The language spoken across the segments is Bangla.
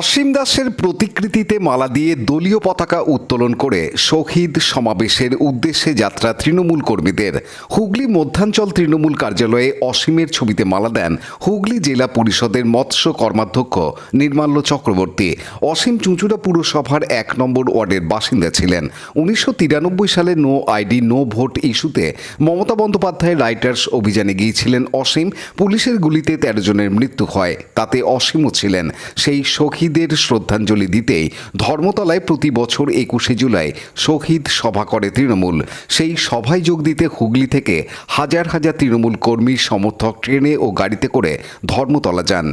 অসীম দাসের প্রতিকৃতিতে মালা দিয়ে দলীয় পতাকা উত্তোলন করে শহীদ সমাবেশের উদ্দেশ্যে যাত্রা তৃণমূল কর্মীদের। হুগলি মধ্যাঞ্চল তৃণমূল কার্যালয়ে অসীমের ছবিতে মালা দেন হুগলি জেলা পরিষদের মৎস্য কর্মাধ্যক্ষ নির্মাল্য চক্রবর্তী। অসীম চুঁচুড়া পুরসভার এক নম্বর ওয়ার্ডের বাসিন্দা ছিলেন। উনিশশো তিরানব্বই সালে নো আইডি, নো ভোট ইস্যুতে মমতা বন্দ্যোপাধ্যায় রাইটার্স অভিযানে গিয়েছিলেন অসীম। পুলিশের গুলিতে তেরো জনের মৃত্যু হয়, তাতে অসীমও ছিলেন। সেই শহীদের শ্রদ্ধাঞ্জলি দিতেই ধর্মতলায় প্রতি বছর একুশে জুলাই শহীদ সভা করে তৃণমূল। সেই সভায় যোগ দিতে হুগলি থেকে হাজার হাজার তৃণমূল কর্মী, সমর্থক ট্রেনে ও গাড়িতে করে ধর্মতলা যান।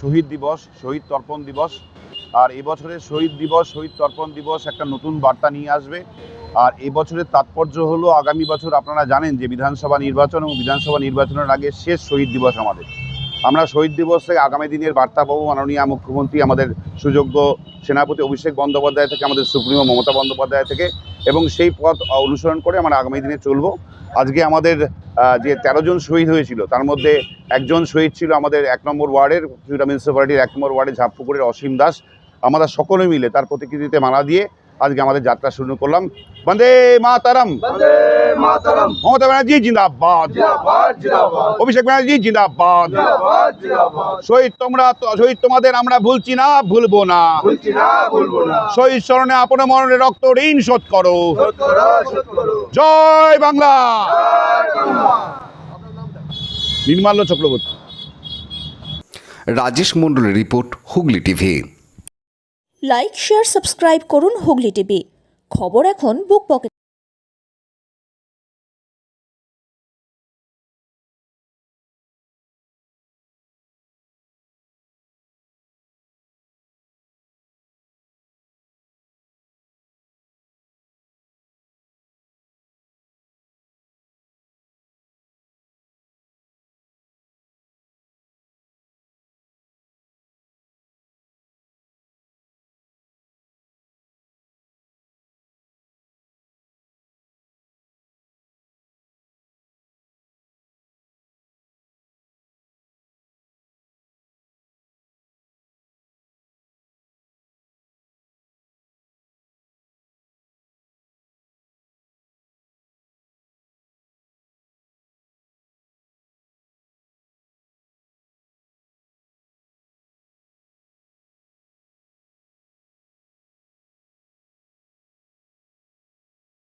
শহীদ দিবস, শহীদ তর্পণ দিবস, আর এবছরের শহীদ দিবস, শহীদ তর্পণ দিবস একটা নতুন বার্তা নিয়ে আসবে। আর এবছরের তাৎপর্য হলো আগামী বছর আপনারা জানেন যে বিধানসভা নির্বাচন এবং বিধানসভা নির্বাচনের আগে শেষ শহীদ দিবস আমাদের। আমরা শহীদ দিবস আগামী দিনের বার্তা পাবো মাননীয় মুখ্যমন্ত্রী, আমাদের সুযোগ্য সেনাপতি অভিষেক বন্দ্যোপাধ্যায় থেকে, আমাদের সুপ্রিমো মমতা বন্দ্যোপাধ্যায় থেকে এবং সেই পথ অনুসরণ করে আমরা আগামী দিনে চলব। আজকে আমাদের যে তেরো জন শহীদ হয়েছিল, তার মধ্যে একজন শহীদ ছিল আমাদের এক নম্বর ওয়ার্ডের মিউনিসিপ্যালিটির এক নম্বর ওয়ার্ডে ঝাপপুকুরের অসীম দাস। আমরা সকলে মিলে তার প্রতিকৃতিতে মালা দিয়ে আজকে আমাদের যাত্রা শুরু করলাম। বন্দে মাতারম। মমতা ব্যানার্জি জিন্দাবাদ। জিন্দাবাদ জিন্দাবাদ। অভিষেক ব্যানার্জি জিন্দাবাদ। জিন্দাবাদ জিন্দাবাদ। শহীদ তোমরা শহীদ তোমাদের আমরা ভুলছি না ভুলবো না। শহীদ স্মরণে আপন মরণে রক্ত ঋণ শোধ করো। শোধ করো শোধ করো। জয় বাংলা। জয় বাংলা। নির্মাল্য চক্রবর্তী। রাজেশ মণ্ডলের report Hooghly TV. Like share subscribe করুন হুগলি টিভি। খবর এখন বুক পকেট